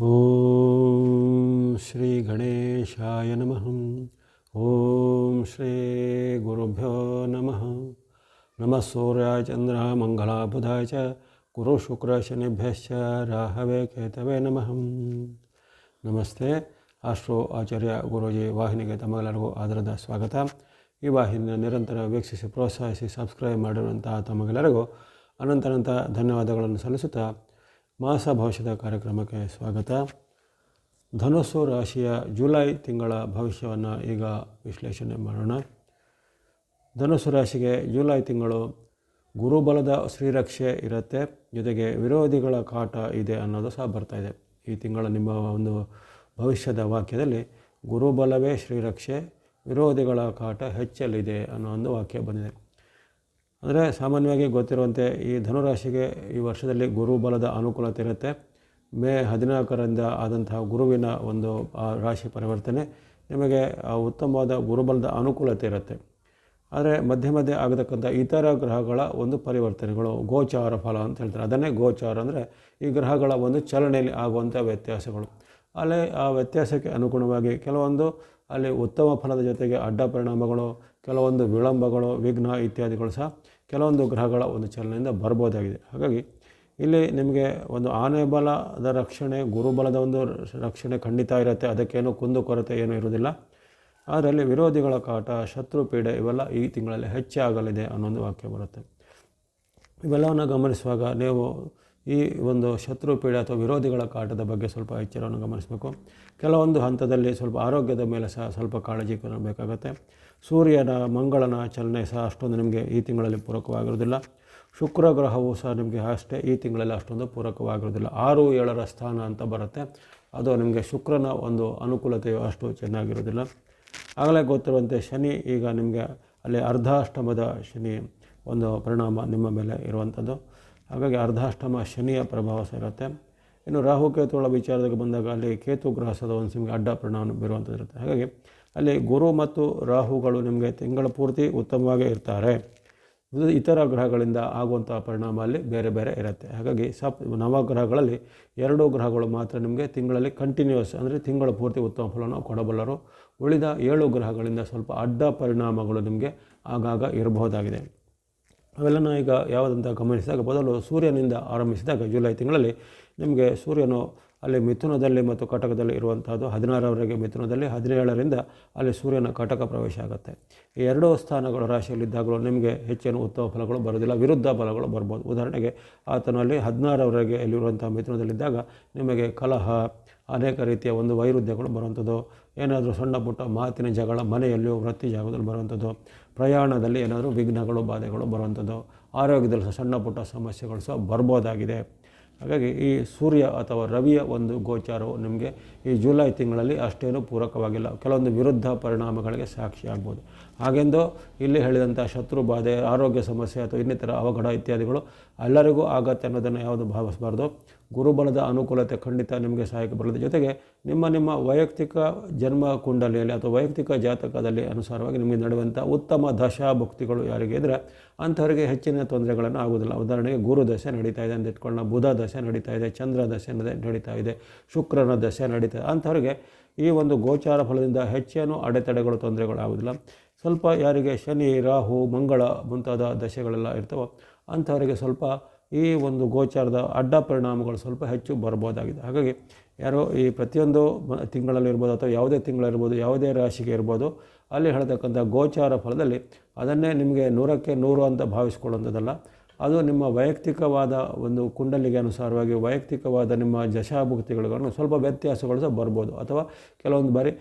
ಓಂ ಶ್ರೀ ಗಣೇಶಾಯ ನಮಃ. ಓಂ ಶ್ರೀ ಗುರುಭ್ಯೋ ನಮಃ. ನಮಃ ಸೂರ್ಯ ಚಂದ್ರ ಮಂಗಳಾಬುಧಾಯ ಚ ಗುರು ಶುಕ್ರ ಶನಿಭ್ಯಶ್ಚ ರಾಹವೇ ಕೇತವೇ ನಮಃ. ನಮಸ್ತೆ. ಆಶ್ರೋ ಆಚಾರ್ಯ ಗುರುಜಿ, ವಾಹಿನಿಗೆ ತಮಗೆಲ್ಲರಿಗೂ ಆದರದ ಸ್ವಾಗತ. ಈ ವಾಹಿನಿಯ ನಿರಂತರ ವೀಕ್ಷಿಸಿ, ಪ್ರೋತ್ಸಾಹಿಸಿ ಸಬ್ಸ್ಕ್ರೈಬ್ ಮಾಡಿರುವಂತಹ ತಮಗೆಲ್ಲರಿಗೂ ಅನಂತನಂತ ಧನ್ಯವಾದಗಳನ್ನು ಸಲ್ಲಿಸುತ್ತಾ ಮಾಸ ಭವಿಷ್ಯದ ಕಾರ್ಯಕ್ರಮಕ್ಕೆ ಸ್ವಾಗತ. ಧನುಸ್ಸು ರಾಶಿಯ ಜುಲೈ ತಿಂಗಳ ಭವಿಷ್ಯವನ್ನು ಈಗ ವಿಶ್ಲೇಷಣೆ ಮಾಡೋಣ. ಧನುಸ್ಸು ರಾಶಿಗೆ ಜುಲೈ ತಿಂಗಳು ಗುರುಬಲದ ಶ್ರೀರಕ್ಷೆ ಇರುತ್ತೆ. ಜೊತೆಗೆ ವಿರೋಧಿಗಳ ಕಾಟ ಇದೆ ಅನ್ನೋದು ಸಹ ಬರ್ತಾಯಿದೆ ಈ ತಿಂಗಳ ನಿಮ್ಮ ಒಂದು ಭವಿಷ್ಯದ ವಾಕ್ಯದಲ್ಲಿ ಗುರುಬಲವೇ ಶ್ರೀರಕ್ಷೆ ವಿರೋಧಿಗಳ ಕಾಟ ಹೆಚ್ಚಲಿದೆ ಅನ್ನೋ ಒಂದು ವಾಕ್ಯ ಬಂದಿದೆ. ಅಂದರೆ ಸಾಮಾನ್ಯವಾಗಿ ಗೊತ್ತಿರುವಂತೆ ಈ ಧನುರಾಶಿಗೆ ಈ ವರ್ಷದಲ್ಲಿ ಗುರುಬಲದ ಅನುಕೂಲತೆ ಇರುತ್ತೆ. ಮೇ ಹದಿನಾಲ್ಕರಿಂದ ಆದಂತಹ ಗುರುವಿನ ಒಂದು ರಾಶಿ ಪರಿವರ್ತನೆ ನಿಮಗೆ ಉತ್ತಮವಾದ ಗುರುಬಲದ ಅನುಕೂಲತೆ ಇರುತ್ತೆ. ಆದರೆ ಮಧ್ಯೆ ಮಧ್ಯೆ ಆಗತಕ್ಕಂಥ ಇತರ ಗ್ರಹಗಳ ಒಂದು ಪರಿವರ್ತನೆಗಳು, ಗೋಚಾರ ಫಲ ಅಂತ ಹೇಳ್ತಾರೆ. ಅದನ್ನೇ ಗೋಚಾರ ಅಂದರೆ ಈ ಗ್ರಹಗಳ ಒಂದು ಚಲನೆಯಲ್ಲಿ ಆಗುವಂಥ ವ್ಯತ್ಯಾಸಗಳು. ಅಲ್ಲಿ ಆ ವ್ಯತ್ಯಾಸಕ್ಕೆ ಅನುಗುಣವಾಗಿ ಕೆಲವೊಂದು ಅಲ್ಲಿ ಉತ್ತಮ ಫಲದ ಜೊತೆಗೆ ಅಡ್ಡ ಪರಿಣಾಮಗಳು ಕೆಲವೊಂದು ವಿಳಂಬಗಳು, ವಿಘ್ನ ಇತ್ಯಾದಿಗಳು ಸಹ ಕೆಲವೊಂದು ಗ್ರಹಗಳ ಒಂದು ಚಲನೆಯಿಂದ ಬರ್ಬೋದಾಗಿದೆ. ಹಾಗಾಗಿ ಇಲ್ಲಿ ನಿಮಗೆ ಒಂದು ಆನೆ ಬಲದ ರಕ್ಷಣೆ ಗುರುಬಲದ ಒಂದು ರಕ್ಷಣೆ ಖಂಡಿತ ಇರುತ್ತೆ. ಅದಕ್ಕೇನು ಕುಂದು ಕೊರತೆ ಏನೂ ಇರುವುದಿಲ್ಲ. ಅದರಲ್ಲಿ ವಿರೋಧಿಗಳ ಕಾಟ, ಶತ್ರು ಪೀಡೆ ಇವೆಲ್ಲ ಈ ತಿಂಗಳಲ್ಲಿ ಹೆಚ್ಚಾಗಲಿದೆ ಅನ್ನೋ ಒಂದು ವಾಕ್ಯ ಬರುತ್ತೆ. ಇವೆಲ್ಲವನ್ನು ಗಮನಿಸುವಾಗ ನೀವು ಈ ಒಂದು ಶತ್ರು ಪೀಡೆ ಅಥವಾ ವಿರೋಧಿಗಳ ಕಾಟದ ಬಗ್ಗೆ ಸ್ವಲ್ಪ ಎಚ್ಚರವನ್ನು ಗಮನಿಸಬೇಕು. ಕೆಲವೊಂದು ಹಂತದಲ್ಲಿ ಸ್ವಲ್ಪ ಆರೋಗ್ಯದ ಮೇಲೆ ಸಹ ಸ್ವಲ್ಪ ಕಾಳಜಿ ಬೇಕಾಗುತ್ತೆ. ಸೂರ್ಯನ, ಮಂಗಳನ ಚಲನೆ ಸಹ ಅಷ್ಟೊಂದು ನಿಮಗೆ ಈ ತಿಂಗಳಲ್ಲಿ ಪೂರಕವಾಗಿರೋದಿಲ್ಲ ಶುಕ್ರ ಗ್ರಹವು ಸಹ ನಿಮಗೆ ಅಷ್ಟೇ ಈ ತಿಂಗಳಲ್ಲಿ ಅಷ್ಟೊಂದು ಪೂರಕವಾಗಿರೋದಿಲ್ಲ ಆರು, ಏಳರ ಸ್ಥಾನ ಅಂತ ಬರುತ್ತೆ. ಅದು ನಿಮಗೆ ಶುಕ್ರನ ಒಂದು ಅನುಕೂಲತೆಯು ಅಷ್ಟು ಚೆನ್ನಾಗಿರೋದಿಲ್ಲ ಆಗಲೇ ಗೊತ್ತಿರುವಂತೆ ಶನಿ ಈಗ ನಿಮಗೆ ಅಲ್ಲಿ ಅರ್ಧಾಷ್ಟಮದ ಶನಿ ಒಂದು ಪರಿಣಾಮ ನಿಮ್ಮ ಮೇಲೆ ಇರುವಂಥದ್ದು. ಹಾಗಾಗಿ ಅರ್ಧಾಷ್ಟಮ ಶನಿಯ ಪ್ರಭಾವ ಸಹ ಇರುತ್ತೆ ಇನ್ನು ರಾಹು ಕೇತುಗಳ ವಿಚಾರದಾಗ ಬಂದಾಗ ಅಲ್ಲಿ ಕೇತು ಗ್ರಹ ಸದ ಒಂದು ನಿಮಗೆ ಅಡ್ಡ ಪರಿಣಾಮ ಬೀರುವಂಥದ್ದು ಇರುತ್ತೆ. ಹಾಗಾಗಿ ಅಲ್ಲಿ ಗುರು ಮತ್ತು ರಾಹುಗಳು ನಿಮಗೆ ತಿಂಗಳ ಪೂರ್ತಿ ಉತ್ತಮವಾಗೇ ಇರ್ತಾರೆ. ಇತರ ಗ್ರಹಗಳಿಂದ ಆಗುವಂಥ ಪರಿಣಾಮ ಅಲ್ಲಿ ಬೇರೆ ಬೇರೆ ಇರುತ್ತೆ. ಹಾಗಾಗಿ ಸಪ್ ನವಗ್ರಹಗಳಲ್ಲಿ ಎರಡು ಗ್ರಹಗಳು ಮಾತ್ರ ನಿಮಗೆ ತಿಂಗಳಲ್ಲಿ ಕಂಟಿನ್ಯೂಸ್ ಅಂದರೆ ತಿಂಗಳ ಪೂರ್ತಿ ಉತ್ತಮ ಫಲವನ್ನು ಕೊಡಬಲ್ಲರು. ಉಳಿದ ಏಳು ಗ್ರಹಗಳಿಂದ ಸ್ವಲ್ಪ ಅಡ್ಡ ಪರಿಣಾಮಗಳು ನಿಮಗೆ ಆಗಾಗ ಇರಬಹುದಾಗಿದೆ. ಅವೆಲ್ಲನ ಈಗ ಯಾವುದಂತ ಗಮನಿಸಿದಾಗ ಮೊದಲು ಸೂರ್ಯನಿಂದ ಆರಂಭಿಸಿದಾಗ ಜುಲೈ ತಿಂಗಳಲ್ಲಿ ನಿಮಗೆ ಸೂರ್ಯನು ಅಲ್ಲಿ ಮಿಥುನದಲ್ಲಿ ಮತ್ತು ಕಟಕದಲ್ಲಿ ಇರುವಂಥದ್ದು ಹದಿನಾರವರೆಗೆ ಮಿಥುನದಲ್ಲಿ, ಹದಿನೇಳರಿಂದ ಅಲ್ಲಿ ಸೂರ್ಯನ ಕಟಕ ಪ್ರವೇಶ ಆಗುತ್ತೆ. ಈ ಎರಡೂ ಸ್ಥಾನಗಳು ರಾಶಿಯಲ್ಲಿದ್ದಾಗಲೂ ನಿಮಗೆ ಹೆಚ್ಚಿನ ಉತ್ತಮ ಫಲಗಳು ಬರೋದಿಲ್ಲ ವಿರುದ್ಧ ಫಲಗಳು ಬರ್ಬೋದು. ಉದಾಹರಣೆಗೆ ಆತನಲ್ಲಿ ಹದಿನಾರವರೆಗೆ ಅಲ್ಲಿರುವಂಥ ಮಿಥುನದಲ್ಲಿದ್ದಾಗ ನಿಮಗೆ ಕಲಹ, ಅನೇಕ ರೀತಿಯ ಒಂದು ವೈರುಧ್ಯಗಳು ಬರುವಂಥದ್ದು, ಏನಾದರೂ ಸಣ್ಣ ಪುಟ್ಟ ಮಾತಿನ ಜಗಳ, ಮನೆಯಲ್ಲಿಯೂ ವೃತ್ತಿ ಜಾಗದಲ್ಲಿ ಬರುವಂಥದ್ದು ಪ್ರಯಾಣದಲ್ಲಿ ಏನಾದರೂ ವಿಘ್ನಗಳು, ಬಾಧೆಗಳು ಬರುವಂಥದ್ದು, ಆರೋಗ್ಯದಲ್ಲಿ ಸಹ ಸಣ್ಣ ಪುಟ್ಟ ಸಮಸ್ಯೆಗಳು ಸಹ ಬರ್ಬೋದಾಗಿದೆ. ಹಾಗಾಗಿ ಈ ಸೂರ್ಯ ಅಥವಾ ರವಿಯ ಒಂದು ಗೋಚಾರವು ನಿಮಗೆ ಈ ಜುಲೈ ತಿಂಗಳಲ್ಲಿ ಅಷ್ಟೇನೂ ಪೂರಕವಾಗಿಲ್ಲ. ಕೆಲವೊಂದು ವಿರುದ್ಧ ಪರಿಣಾಮಗಳಿಗೆ ಸಾಕ್ಷಿ ಆಗ್ಬೋದು. ಹಾಗೆಂದು ಇಲ್ಲಿ ಹೇಳಿದಂಥ ಶತ್ರು, ಬಾಧೆ, ಆರೋಗ್ಯ ಸಮಸ್ಯೆ ಅಥವಾ ಇನ್ನಿತರ ಅವಘಡ ಇತ್ಯಾದಿಗಳು ಎಲ್ಲರಿಗೂ ಆಗತ್ತೆ ಅನ್ನೋದನ್ನು ಯಾವುದು ಭಾವಿಸಬಾರ್ದು. ಗುರುಬಲದ ಅನುಕೂಲತೆ ಖಂಡಿತ ನಿಮಗೆ ಸಹಾಯಕ ಬರಲಿದೆ. ಜೊತೆಗೆ ನಿಮ್ಮ ನಿಮ್ಮ ವೈಯಕ್ತಿಕ ಜನ್ಮ ಕುಂಡಲಿಯಲ್ಲಿ ಅಥವಾ ವೈಯಕ್ತಿಕ ಜಾತಕದಲ್ಲಿ ಅನುಸಾರವಾಗಿ ನಿಮಗೆ ನಡೆಯುವಂಥ ಉತ್ತಮ ದಶಾಭುಕ್ತಿಗಳು ಯಾರಿಗೆ ಇದ್ದರೆ ಅಂಥವರಿಗೆ ಹೆಚ್ಚಿನ ತೊಂದರೆಗಳನ್ನು ಆಗೋದಿಲ್ಲ ಉದಾಹರಣೆಗೆ ಗುರು ದಶೆ ನಡೀತಾ ಇದೆ ಅಂತ ಇಟ್ಕೊಳ್ಳೋಣ. ಬುಧ ದಶೆ ನಡೀತಾ ಇದೆ. ಚಂದ್ರ ದಶೆ ನಡೀತಾ ಇದೆ. ಶುಕ್ರನ ದಶೆ ನಡೀತಾ ಇದೆ. ಅಂಥವ್ರಿಗೆ ಈ ಒಂದು ಗೋಚಾರ ಫಲದಿಂದ ಹೆಚ್ಚೇನು ಅಡೆತಡೆಗಳು, ತೊಂದರೆಗಳು ಆಗೋದಿಲ್ಲ ಸ್ವಲ್ಪ ಯಾರಿಗೆ ಶನಿ, ರಾಹು, ಮಂಗಳ ಮುಂತಾದ ದಶೆಗಳೆಲ್ಲ ಇರ್ತವೋ. ಅಂಥವರಿಗೆ ಸ್ವಲ್ಪ ಈ ಒಂದು ಗೋಚಾರದ ಅಡ್ಡ ಪರಿಣಾಮಗಳು ಸ್ವಲ್ಪ ಹೆಚ್ಚು ಬರ್ಬೋದಾಗಿದೆ. ಹಾಗಾಗಿ ಯಾರೋ ಈ ಪ್ರತಿಯೊಂದು ತಿಂಗಳಲ್ಲಿ ಇರ್ಬೋದು ಅಥವಾ ಯಾವುದೇ ತಿಂಗಳಿರ್ಬೋದು ಯಾವುದೇ ರಾಶಿಗೆ ಇರ್ಬೋದು, ಅಲ್ಲಿ ಹೇಳ್ತಕ್ಕಂಥ ಗೋಚಾರ ಫಲದಲ್ಲಿ ಅದನ್ನೇ ನಿಮಗೆ ನೂರಕ್ಕೆ ನೂರು ಅಂತ ಭಾವಿಸ್ಕೊಳ್ಳುವಂಥದ್ದಲ್ಲ. ಅದು ನಿಮ್ಮ ವೈಯಕ್ತಿಕವಾದ ಒಂದು ಕುಂಡಲಿಗೆ ಅನುಸಾರವಾಗಿ ವೈಯಕ್ತಿಕವಾದ ನಿಮ್ಮ ಜಶಾಭುಕ್ತಿಗಳನ್ನು ಸ್ವಲ್ಪ ವ್ಯತ್ಯಾಸಗಳು ಸಹ ಬರ್ಬೋದು. ಅಥವಾ ಕೆಲವೊಂದು ಬಾರಿ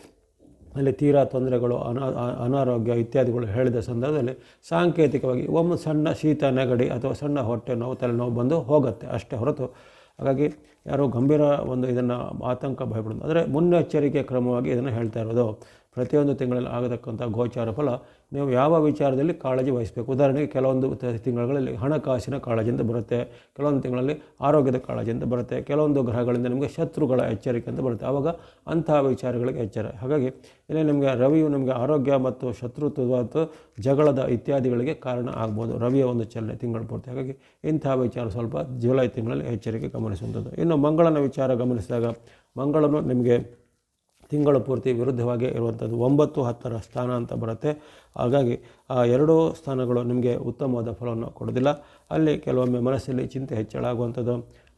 ಅಲ್ಲಿ ತೀರಾ ತೊಂದರೆಗಳು, ಅನಾ ಅನಾರೋಗ್ಯ ಇತ್ಯಾದಿಗಳು ಹೇಳಿದ ಸಂದರ್ಭದಲ್ಲಿ ಸಾಂಕೇತಿಕವಾಗಿ ಒಮ್ಮೆ ಸಣ್ಣ ಶೀತ ನೆಗಡಿ ಅಥವಾ ಸಣ್ಣ ಹೊಟ್ಟೆ ನೋವು ತಲೆನೋವು ಬಂದು ಹೋಗುತ್ತೆ ಅಷ್ಟೇ ಹೊರತು. ಹಾಗಾಗಿ ಯಾರೋ ಗಂಭೀರ ಒಂದು ಇದನ್ನು ಆತಂಕ ಭಯಪಡೋದು ಅಂದರೆ ಮುನ್ನೆಚ್ಚರಿಕೆ ಕ್ರಮವಾಗಿ ಇದನ್ನು ಹೇಳ್ತಾ ಇರೋದು. ಪ್ರತಿಯೊಂದು ತಿಂಗಳಲ್ಲಿ ಆಗತಕ್ಕಂಥ ಗೋಚಾರ ಫಲ ನೀವು ಯಾವ ವಿಚಾರದಲ್ಲಿ ಕಾಳಜಿ ವಹಿಸಬೇಕು? ಉದಾಹರಣೆಗೆ ಕೆಲವೊಂದು ತಿಂಗಳಲ್ಲಿ ಹಣಕಾಸಿನ ಕಾಳಜಿಯಿಂದ ಬರುತ್ತೆ, ಕೆಲವೊಂದು ತಿಂಗಳಲ್ಲಿ ಆರೋಗ್ಯದ ಕಾಳಜಿಯಿಂದ ಬರುತ್ತೆ, ಕೆಲವೊಂದು ಗ್ರಹಗಳಿಂದ ನಿಮಗೆ ಶತ್ರುಗಳ ಎಚ್ಚರಿಕೆ ಅಂತ ಬರುತ್ತೆ. ಆವಾಗ ಅಂತಹ ವಿಚಾರಗಳಿಗೆ ಎಚ್ಚರ. ಹಾಗಾಗಿ ಇಲ್ಲಿ ನಿಮಗೆ ರವಿಯು ನಿಮಗೆ ಆರೋಗ್ಯ ಮತ್ತು ಶತ್ರುತ್ವ ಮತ್ತು ಜಗಳದ ಇತ್ಯಾದಿಗಳಿಗೆ ಕಾರಣ ಆಗ್ಬೋದು. ರವಿಯ ಒಂದು ಚಲನೆ ತಿಂಗಳು ಪೂರ್ತಿ. ಹಾಗಾಗಿ ಇಂತಹ ವಿಚಾರ ಸ್ವಲ್ಪ ಜುಲೈ ತಿಂಗಳಲ್ಲಿ ಎಚ್ಚರಿಕೆ ಗಮನಿಸುವಂಥದ್ದು. ಇನ್ನು ಮಂಗಳನ ವಿಚಾರ ಗಮನಿಸಿದಾಗ ಮಂಗಳನು ನಿಮಗೆ ತಿಂಗಳು ಪೂರ್ತಿ ವಿರುದ್ಧವಾಗಿ ಇರುವಂಥದ್ದು ಒಂಬತ್ತು ಹತ್ತರ ಸ್ಥಾನ ಅಂತ ಬರುತ್ತೆ. ಹಾಗಾಗಿ ಆ ಎರಡೂ ಸ್ಥಾನಗಳು ನಿಮಗೆ ಉತ್ತಮವಾದ ಫಲವನ್ನು ಕೊಡೋದಿಲ್ಲ ಅಲ್ಲಿ ಕೆಲವೊಮ್ಮೆ ಮನಸ್ಸಲ್ಲಿ ಚಿಂತೆ ಹೆಚ್ಚಳ ಆಗುವಂಥದ್ದು,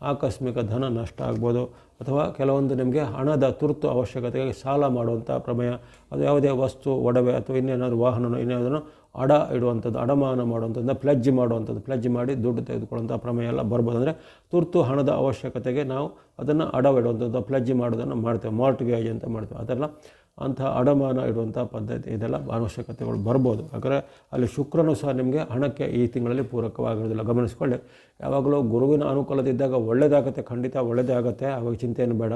ಆಕಸ್ಮಿಕ ಧನ ನಷ್ಟ ಆಗ್ಬೋದು, ಅಥವಾ ಕೆಲವೊಂದು ನಿಮಗೆ ಹಣದ ತುರ್ತು ಅವಶ್ಯಕತೆಗೆ ಸಾಲ ಮಾಡುವಂಥ ಪ್ರಮೇಯ, ಅದು ಯಾವುದೇ ವಸ್ತು, ಒಡವೆ ಅಥವಾ ಇನ್ನೇನಾದರೂ ವಾಹನ ಇನ್ನೇನಾದರೂ ಅಡ ಇಡುವಂಥದ್ದು, ಅಡಮಾನ ಮಾಡುವಂಥದ್ದು ಪ್ಲಜ್ ಮಾಡುವಂಥದ್ದು ಪ್ಲಜ್ ಮಾಡಿ ದುಡ್ಡು ತೆಗೆದುಕೊಳ್ಳುವಂಥ ಪ್ರಮೇಯ ಎಲ್ಲ ಬರ್ಬೋದು ಅಂದರೆ ತುರ್ತು ಹಣದ ಅವಶ್ಯಕತೆಗೆ ನಾವು ಅದನ್ನು ಅಡವಿಡುವಂಥದ್ದು ಪ್ಲಜ್ ಮಾಡೋದನ್ನು ಮಾಡ್ತೇವೆ, ಮಾರ್ಟ್ಗೇಜ್ ಅಂತ ಮಾಡ್ತೇವೆ. ಅದೆಲ್ಲ ಅಂಥ ಅಡಮಾನ ಇಡುವಂಥ ಪದ್ಧತಿ, ಇದೆಲ್ಲ ಅವಶ್ಯಕತೆಗಳು ಬರ್ಬೋದು. ಯಾಕಂದರೆ ಅಲ್ಲಿ ಶುಕ್ರನು ಸಹ ನಿಮಗೆ ಹಣಕ್ಕೆ ಈ ತಿಂಗಳಲ್ಲಿ ಪೂರಕವಾಗಿರೋದಿಲ್ಲ ಗಮನಿಸ್ಕೊಳ್ಳಿ, ಯಾವಾಗಲೂ ಗುರುವಿನ ಅನುಕೂಲದಿದ್ದಾಗ ಒಳ್ಳೆಯದಾಗುತ್ತೆ, ಖಂಡಿತ ಒಳ್ಳೆಯದೇ ಆಗುತ್ತೆ ಅವಾಗ ಚಿಂತೆಯನ್ನು ಬೇಡ.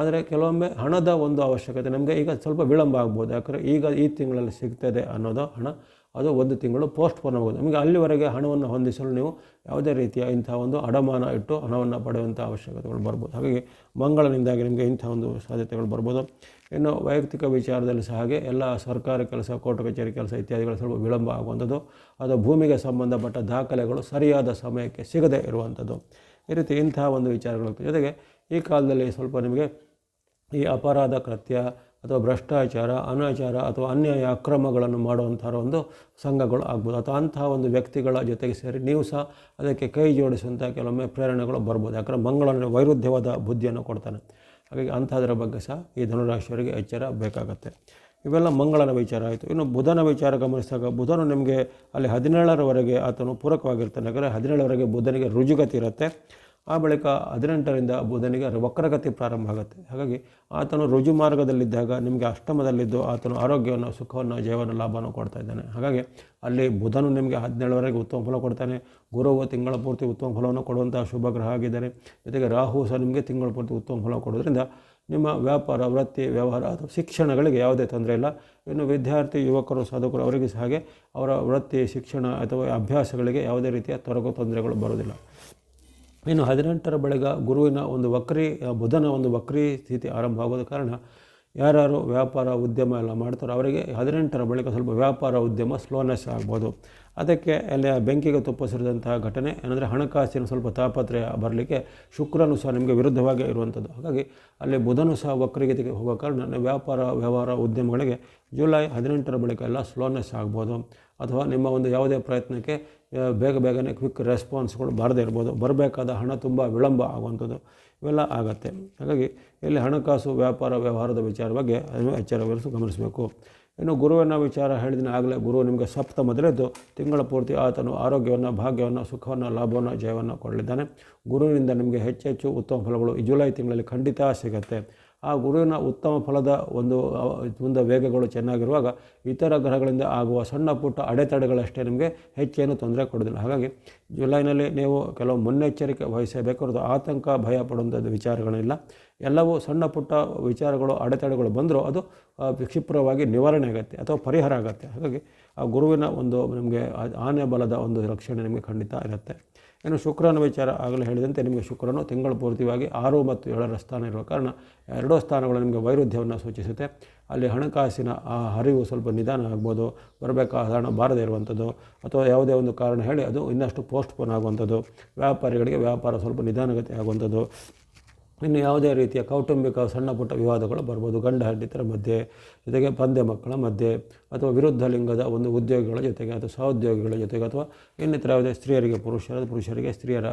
ಆದರೆ ಕೆಲವೊಮ್ಮೆ ಹಣದ ಒಂದು ಅವಶ್ಯಕತೆ, ನಮಗೆ ಈಗ ಸ್ವಲ್ಪ ವಿಳಂಬ ಆಗ್ಬೋದು. ಯಾಕಂದರೆ ಈಗ ಈ ತಿಂಗಳಲ್ಲಿ ಸಿಗ್ತದೆ ಅನ್ನೋದು ಹಣ. ಅದು ಒಂದು ತಿಂಗಳು ಪೋಸ್ಟ್ ಪೋನ್ ಆಗಬಹುದು ನಿಮಗೆ ಅಲ್ಲಿವರೆಗೆ ಹಣವನ್ನು ಹೊಂದಿಸಲು ನೀವು ಯಾವುದೇ ರೀತಿಯ ಇಂಥ ಒಂದು ಅಡಮಾನ ಇಟ್ಟು ಹಣವನ್ನು ಪಡೆಯುವಂಥ ಅವಶ್ಯಕತೆಗಳು ಬರ್ಬೋದು. ಹಾಗಾಗಿ ಮಂಗಳನಿಂದಾಗಿ ನಿಮಗೆ ಇಂಥ ಒಂದು ಸಾಧ್ಯತೆಗಳು ಬರ್ಬೋದು. ಇನ್ನು ವೈಯಕ್ತಿಕ ವಿಚಾರದಲ್ಲಿ ಸಹ ಹಾಗೆ ಎಲ್ಲ ಸರ್ಕಾರಿ ಕೆಲಸ, ಕೋರ್ಟ್ ಕಚೇರಿ ಕೆಲಸ ಇತ್ಯಾದಿಗಳು ಸ್ವಲ್ಪ ವಿಳಂಬ ಆಗುವಂಥದ್ದು, ಅದು ಭೂಮಿಗೆ ಸಂಬಂಧಪಟ್ಟ ದಾಖಲೆಗಳು ಸರಿಯಾದ ಸಮಯಕ್ಕೆ ಸಿಗದೇ ಇರುವಂಥದ್ದು. ಈ ರೀತಿ ಇಂಥ ಒಂದು ವಿಚಾರಗಳು ಜೊತೆಗೆ ಈ ಕಾಲದಲ್ಲಿ ಸ್ವಲ್ಪ ನಿಮಗೆ ಈ ಅಪರಾಧ ಕೃತ್ಯ ಅಥವಾ ಭ್ರಷ್ಟಾಚಾರ, ಅನಾಚಾರ ಅಥವಾ ಅನ್ಯಾಯ ಅಕ್ರಮಗಳನ್ನು ಮಾಡುವಂಥ ಒಂದು ಸಂಘಗಳು ಆಗ್ಬೋದು. ಅಥವಾ ಅಂತಹ ಒಂದು ವ್ಯಕ್ತಿಗಳ ಜೊತೆಗೆ ಸೇರಿ ನೀವು ಸಹ ಅದಕ್ಕೆ ಕೈ ಜೋಡಿಸುವಂಥ ಕೆಲವೊಮ್ಮೆ ಪ್ರೇರಣೆಗಳು ಬರ್ಬೋದು. ಯಾಕಂದರೆ ಮಂಗಳನ ವೈರುಧ್ಯವಾದ ಬುದ್ಧಿಯನ್ನು ಕೊಡ್ತಾನೆ. ಹಾಗಾಗಿ ಅಂಥದ್ರ ಬಗ್ಗೆ ಸಹ ಈ ಧನುರಾಶಿಯವರಿಗೆ ಎಚ್ಚರ ಬೇಕಾಗತ್ತೆ. ಇವೆಲ್ಲ ಮಂಗಳನ ವಿಚಾರ ಆಯಿತು. ಇನ್ನು ಬುಧನ ವಿಚಾರ ಗಮನಿಸಿದಾಗ ಬುಧನು ನಿಮಗೆ ಅಲ್ಲಿ ಹದಿನೇಳರವರೆಗೆ ಆತನು ಪೂರಕವಾಗಿರ್ತಾನೆ. ಯಾಕಂದರೆ ಹದಿನೇಳರವರೆಗೆ ಬುಧನಿಗೆ ರುಜುಗತಿ ಇರುತ್ತೆ ಆ ಬಳಿಕ ಹದಿನೆಂಟರಿಂದ ಬುಧನಿಗೆ ವಕ್ರಗತಿ ಪ್ರಾರಂಭ ಆಗುತ್ತೆ. ಹಾಗಾಗಿ ಆತನು ರುಜು ಮಾರ್ಗದಲ್ಲಿದ್ದಾಗ ನಿಮಗೆ ಅಷ್ಟಮದಲ್ಲಿದ್ದು ಆತನು ಆರೋಗ್ಯವನ್ನು, ಸುಖವನ್ನು ಜೀವನ ಲಾಭವನ್ನು ಕೊಡ್ತಾ ಇದ್ದಾನೆ. ಹಾಗಾಗಿ ಅಲ್ಲಿ ಬುಧನು ನಿಮಗೆ ಹದಿನೇಳವರೆಗೆ ಉತ್ತಮ ಫಲ ಕೊಡ್ತಾನೆ. ಗುರುವು ತಿಂಗಳ ಪೂರ್ತಿ ಉತ್ತಮ ಫಲವನ್ನು ಕೊಡುವಂಥ ಶುಭ ಗ್ರಹ ಆಗಿದ್ದಾನೆ ಜೊತೆಗೆ ರಾಹು ಸಹ ನಿಮಗೆ ತಿಂಗಳ ಪೂರ್ತಿ ಉತ್ತಮ ಫಲ ಕೊಡೋದ್ರಿಂದ ನಿಮ್ಮ ವ್ಯಾಪಾರ, ವೃತ್ತಿ, ವ್ಯವಹಾರ ಅಥವಾ ಶಿಕ್ಷಣಗಳಿಗೆ ಯಾವುದೇ ತೊಂದರೆ ಇಲ್ಲ. ಇನ್ನು ವಿದ್ಯಾರ್ಥಿ, ಯುವಕರು, ಸಾಧಕರು ಅವರಿಗೆ ಸಹ ಹಾಗೆ ಅವರ ವೃತ್ತಿ, ಶಿಕ್ಷಣ ಅಥವಾ ಅಭ್ಯಾಸಗಳಿಗೆ ಯಾವುದೇ ರೀತಿಯ ತೊರಗು ತೊಂದರೆಗಳು ಬರೋದಿಲ್ಲ ಇನ್ನು ಹದಿನೆಂಟರ ಬಳಿಕ ಗುರುವಿನ ಒಂದು ವಕ್ರಿ, ಬುಧನ ಒಂದು ವಕ್ರಿ ಸ್ಥಿತಿ ಆರಂಭ ಆಗೋದ ಕಾರಣ ಯಾರ್ಯಾರು ವ್ಯಾಪಾರ, ಉದ್ಯಮ ಎಲ್ಲ ಮಾಡ್ತಾರೋ ಅವರಿಗೆ ಹದಿನೆಂಟರ ಬಳಿಕ ಸ್ವಲ್ಪ ವ್ಯಾಪಾರ, ಉದ್ಯಮ ಸ್ಲೋನೆಸ್ ಆಗ್ಬೋದು. ಅದಕ್ಕೆ ಅಲ್ಲಿ ಬೆಂಕಿಗೆ ತುಪ್ಪಸಿರಿದಂತಹ ಘಟನೆ, ಏನಂದರೆ ಹಣಕಾಸಿನ ಸ್ವಲ್ಪ ತಾಪತ್ರಯ ಬರಲಿಕ್ಕೆ ಶುಕ್ರನು ಸಹ ನಿಮಗೆ ವಿರುದ್ಧವಾಗಿ ಇರುವಂಥದ್ದು. ಹಾಗಾಗಿ ಅಲ್ಲಿ ಬುಧನು ಸಹ ವಕ್ರಗತಿಗೆ ಹೋಗೋ ಕಾರಣ ವ್ಯಾಪಾರ, ವ್ಯವಹಾರ, ಉದ್ಯಮಗಳಿಗೆ ಜುಲೈ ಹದಿನೆಂಟರ ಬಳಿಕ ಎಲ್ಲ ಸ್ಲೋನೆಸ್ ಆಗ್ಬೋದು. ಅಥವಾ ನಿಮ್ಮ ಒಂದು ಯಾವುದೇ ಪ್ರಯತ್ನಕ್ಕೆ ಬೇಗ ಬೇಗನೆ ಕ್ವಿಕ್ ರೆಸ್ಪಾನ್ಸ್ಗಳು ಬರದೇ ಇರ್ಬೋದು. ಬರಬೇಕಾದ ಹಣ ತುಂಬ ವಿಳಂಬ ಆಗುವಂಥದ್ದು ಇವೆಲ್ಲ ಆಗತ್ತೆ. ಹಾಗಾಗಿ ಇಲ್ಲಿ ಹಣಕಾಸು, ವ್ಯಾಪಾರ, ವ್ಯವಹಾರದ ವಿಚಾರ ಬಗ್ಗೆ ಎಚ್ಚರವಹಿಸಿ ಗಮನಿಸಬೇಕು. ಇನ್ನು ಗುರುವಿನ ವಿಚಾರ ಹೇಳಿದಿನ ಆಗಲೇ ಗುರು ನಿಮಗೆ ಸಪ್ತಮದಲ್ಲಿದ್ದು ತಿಂಗಳ ಪೂರ್ತಿ ಆತನು ಆರೋಗ್ಯವನ್ನು, ಭಾಗ್ಯವನ್ನು, ಸುಖವನ್ನು, ಲಾಭವನ್ನು, ಜಯವನ್ನು ಕೊಡಲಿದ್ದಾನೆ. ಗುರುವಿನಿಂದ ನಿಮಗೆ ಹೆಚ್ಚೆಚ್ಚು ಉತ್ತಮ ಫಲಗಳು ಈ ಜುಲೈ ತಿಂಗಳಲ್ಲಿ ಖಂಡಿತ ಸಿಗುತ್ತೆ. ಆ ಗುರುವಿನ ಉತ್ತಮ ಫಲದ ಒಂದು ಮುಂದೆ ವೇಗಗಳು ಚೆನ್ನಾಗಿರುವಾಗ ಇತರ ಗ್ರಹಗಳಿಂದ ಆಗುವ ಸಣ್ಣ ಪುಟ್ಟ ಅಡೆತಡೆಗಳಷ್ಟೇ ನಿಮಗೆ ಹೆಚ್ಚೇನು ತೊಂದರೆ ಕೊಡೋದಿಲ್ಲ ಹಾಗಾಗಿ ಜುಲೈನಲ್ಲಿ ನೀವು ಕೆಲವು ಮುನ್ನೆಚ್ಚರಿಕೆ ವಹಿಸಬೇಕಾದ ಆತಂಕ, ಭಯ ಪಡುವಂಥದ್ದು ವಿಚಾರಗಳಿಲ್ಲ ಎಲ್ಲವೂ ಸಣ್ಣ ಪುಟ್ಟ ವಿಚಾರಗಳು, ಅಡೆತಡೆಗಳು ಬಂದರೂ ಅದು ಕ್ಷಿಪ್ರವಾಗಿ ನಿವಾರಣೆ ಆಗುತ್ತೆ ಅಥವಾ ಪರಿಹಾರ ಆಗುತ್ತೆ. ಹಾಗಾಗಿ ಆ ಗುರುವಿನ ಒಂದು ನಿಮಗೆ ಆನೆ ಬಲದ ಒಂದು ರಕ್ಷಣೆ ನಿಮಗೆ ಖಂಡಿತ ಇರುತ್ತೆ. ಇನ್ನು ಶುಕ್ರನ ವಿಚಾರ ಆಗಲೇ ಹೇಳಿದಂತೆ ನಿಮಗೆ ಶುಕ್ರನು ತಿಂಗಳು ಪೂರ್ತಿಯಾಗಿ ಆರು ಮತ್ತು ಏಳರ ಸ್ಥಾನ ಇರುವ ಕಾರಣ ಎರಡೂ ಸ್ಥಾನಗಳು ನಿಮಗೆ ವೈರುಧ್ಯವನ್ನು ಸೂಚಿಸುತ್ತೆ. ಅಲ್ಲಿ ಹಣಕಾಸಿನ ಆ ಹರಿವು ಸ್ವಲ್ಪ ನಿಧಾನ ಆಗ್ಬೋದು, ಬರಬೇಕಾದ ಹಣ ಬಾರದೇ ಇರುವಂಥದ್ದು ಅಥವಾ ಯಾವುದೇ ಒಂದು ಕಾರಣ ಹೇಳಿ ಅದು ಇನ್ನಷ್ಟು ಪೋಸ್ಟ್ಪೋನ್ ಆಗುವಂಥದ್ದು. ವ್ಯಾಪಾರಿಗಳಿಗೆ ವ್ಯಾಪಾರ ಸ್ವಲ್ಪ ನಿಧಾನಗತಿ ಆಗುವಂಥದ್ದು. ಇನ್ನು ಯಾವುದೇ ರೀತಿಯ ಕೌಟುಂಬಿಕ ಸಣ್ಣ ಪುಟ್ಟ ವಿವಾದಗಳು ಬರ್ಬೋದು. ಗಂಡ ಹೆಂಡಿತರ ಮಧ್ಯೆ, ಜೊತೆಗೆ ಪಂದ್ಯ ಮಕ್ಕಳ ಮಧ್ಯೆ, ಅಥವಾ ವಿರುದ್ಧ ಲಿಂಗದ ಒಂದು ಉದ್ಯೋಗಿಗಳ ಜೊತೆಗೆ, ಅಥವಾ ಸಹೋದ್ಯೋಗಿಗಳ ಜೊತೆಗೆ, ಅಥವಾ ಇನ್ನಿತರ ಯಾವುದೇ ಸ್ತ್ರೀಯರಿಗೆ, ಪುರುಷರ, ಪುರುಷರಿಗೆ ಸ್ತ್ರೀಯರ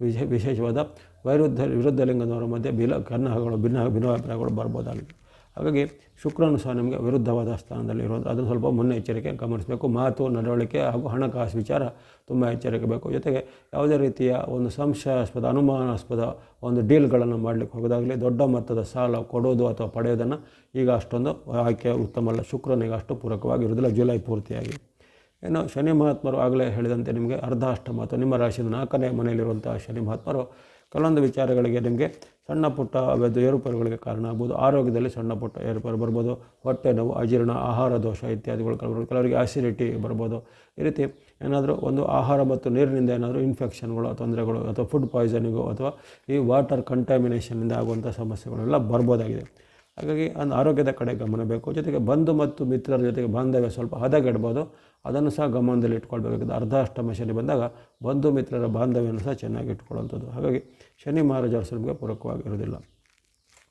ವಿಶೇ ವಿಶೇಷವಾದ ವೈರುದ್ಧ ವಿರುದ್ಧ ಲಿಂಗದವರ ಮಧ್ಯೆ ಬಿಲ ಕನ್ನಹಗಳು ಭಿನ್ನ ಭಿನ್ನಾಭಿಪ್ರಾಯಗಳು ಬರ್ಬೋದಾಗಿದೆ. ಹಾಗಾಗಿ ಶುಕ್ರನು ಸಹ ನಿಮಗೆ ವಿರುದ್ಧವಾದ ಸ್ಥಾನದಲ್ಲಿ ಇರೋದು ಅದನ್ನು ಸ್ವಲ್ಪ ಮುನ್ನೆಚ್ಚರಿಕೆ ಗಮನಿಸಬೇಕು. ಮಾತು, ನಡವಳಿಕೆ ಹಾಗೂ ಹಣಕಾಸು ವಿಚಾರ ತುಂಬ ಎಚ್ಚರಿಕೆ ಬೇಕು ಜೊತೆಗೆ ಯಾವುದೇ ರೀತಿಯ ಒಂದು ಸಂಶಯಾಸ್ಪದ, ಅನುಮಾನಾಸ್ಪದ ಒಂದು ಡೀಲ್ಗಳನ್ನು ಮಾಡಲಿಕ್ಕೆ ಹೋಗೋದಾಗಲಿ ದೊಡ್ಡ ಮೊತ್ತದ ಸಾಲ ಕೊಡೋದು ಅಥವಾ ಪಡೆಯೋದನ್ನು ಈಗ ಅಷ್ಟೊಂದು ಆಯ್ಕೆ ಉತ್ತಮ ಅಲ್ಲ ಶುಕ್ರನಿಗೆ ಅಷ್ಟು ಪೂರಕವಾಗಿರುವುದಿಲ್ಲ. ಜುಲೈ ಪೂರ್ತಿಯಾಗಿ. ಇನ್ನು ಶನಿ ಮಹಾತ್ಮರು ಆಗಲೇ ಹೇಳಿದಂತೆ ನಿಮಗೆ ಅರ್ಧಾಷ್ಟಮ ಅಥವಾ ನಿಮ್ಮ ರಾಶಿಯ ನಾಲ್ಕನೇ ಮನೆಯಲ್ಲಿರುವಂಥ ಶನಿ ಮಹಾತ್ಮರು ಕೆಲವೊಂದು ವಿಚಾರಗಳಿಗೆ ನಿಮಗೆ ಸಣ್ಣ ಪುಟ್ಟ ಏರುಪೇರುಗಳಿಗೆ ಕಾರಣ ಆಗ್ಬೋದು. ಆರೋಗ್ಯದಲ್ಲಿ ಸಣ್ಣ ಪುಟ್ಟ ಏರುಪೇರು ಬರ್ಬೋದು. ಹೊಟ್ಟೆ ನೋವು, ಅಜೀರ್ಣ, ಆಹಾರ ದೋಷ ಇತ್ಯಾದಿಗಳು ಕೆಲವರು ಕೆಲವರಿಗೆ ಆಸಿಡಿಟಿ ಬರ್ಬೋದು. ಈ ರೀತಿ ಏನಾದರೂ ಒಂದು ಆಹಾರ ಮತ್ತು ನೀರಿನಿಂದ ಏನಾದರೂ ಇನ್ಫೆಕ್ಷನ್ಗಳು ತೊಂದರೆಗಳು ಅಥವಾ ಫುಡ್ ಪಾಯ್ಸನಿಂಗು ಅಥವಾ ಈ ವಾಟರ್ ಕಂಟಾಮಿನೇಷನ್ನಿಂದ ಆಗುವಂಥ ಸಮಸ್ಯೆಗಳೆಲ್ಲ ಬರ್ಬೋದಾಗಿದೆ. ಹಾಗಾಗಿ ಒಂದು ಆರೋಗ್ಯದ ಕಡೆ ಗಮನ ಬೇಕು. ಜೊತೆಗೆ ಬಂಧು ಮತ್ತು ಮಿತ್ರರ ಜೊತೆಗೆ ಬಾಂಧವ್ಯ ಸ್ವಲ್ಪ ಹದಗೆಡ್ಬೋದು. ಅದನ್ನು ಸಹ ಗಮನದಲ್ಲಿ ಇಟ್ಕೊಳ್ಬೇಕಾಗಿದೆ ಅರ್ಧಾಷ್ಟಮ ಶನಿ ಬಂದಾಗ ಬಂಧು ಮಿತ್ರರ ಬಾಂಧವ್ಯವನ್ನು ಸಹ ಚೆನ್ನಾಗಿ ಇಟ್ಕೊಳ್ಳುವಂಥದ್ದು. ಹಾಗಾಗಿ ಶನಿ ಮಹಾರಾಜ ನಿಮಗೆ ಪೂರಕವಾಗಿರೋದಿಲ್ಲ